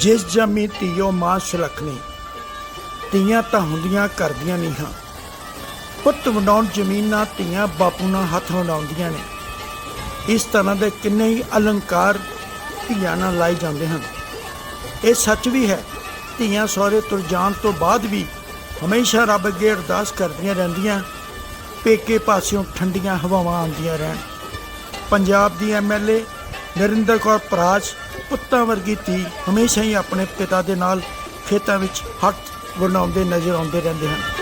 ਜਿਸ ਜਮੀ ਧੀਓ ਮਾਂ ਸੁਲੱਖਣੀ ਧੀਆਂ ਤਾਂ ਹੁੰਦੀਆਂ ਕਰਦੀਆਂ ਨਹੀਂ ਹਾਂ। ਪੁੱਤ ਵੰਡਾਉਣ ਜ਼ਮੀਨਾਂ ਧੀਆਂ ਬਾਪੂ ਨਾਲ ਹੱਥ ਵੰਡਾਉਂਦੀਆਂ ਨੇ। ਇਸ ਤਰ੍ਹਾਂ ਦੇ ਕਿੰਨੇ ਹੀ ਅਲੰਕਾਰ ਧੀਆਂ ਨਾਲ ਲਾਏ ਜਾਂਦੇ ਹਨ। ਇਹ ਸੱਚ ਵੀ ਹੈ, ਧੀਆਂ ਸਹੁਰੇ ਤੁਰ ਜਾਣ ਤੋਂ ਬਾਅਦ ਵੀ ਹਮੇਸ਼ਾ ਰੱਬ ਅੱਗੇ ਅਰਦਾਸ ਕਰਦੀਆਂ ਰਹਿੰਦੀਆਂ, ਪੇਕੇ ਪਾਸਿਓਂ ਠੰਡੀਆਂ ਹਵਾਵਾਂ ਆਉਂਦੀਆਂ ਰਹਿਣ। ਪੰਜਾਬ ਦੀ ਐਮਐਲਏ ਨਰਿੰਦਰ ਕੌਰ ਪਰਾਜ ਪੁੱਤਾਂ ਵਰਗੀ ਧੀ ਹਮੇਸ਼ਾ ਹੀ ਆਪਣੇ ਪਿਤਾ ਦੇ ਨਾਲ ਖੇਤਾਂ ਵਿੱਚ ਹੱਥ ਵੰਡਾਉਂਦੇ ਨਜ਼ਰ ਆਉਂਦੇ ਰਹਿੰਦੇ ਹਨ।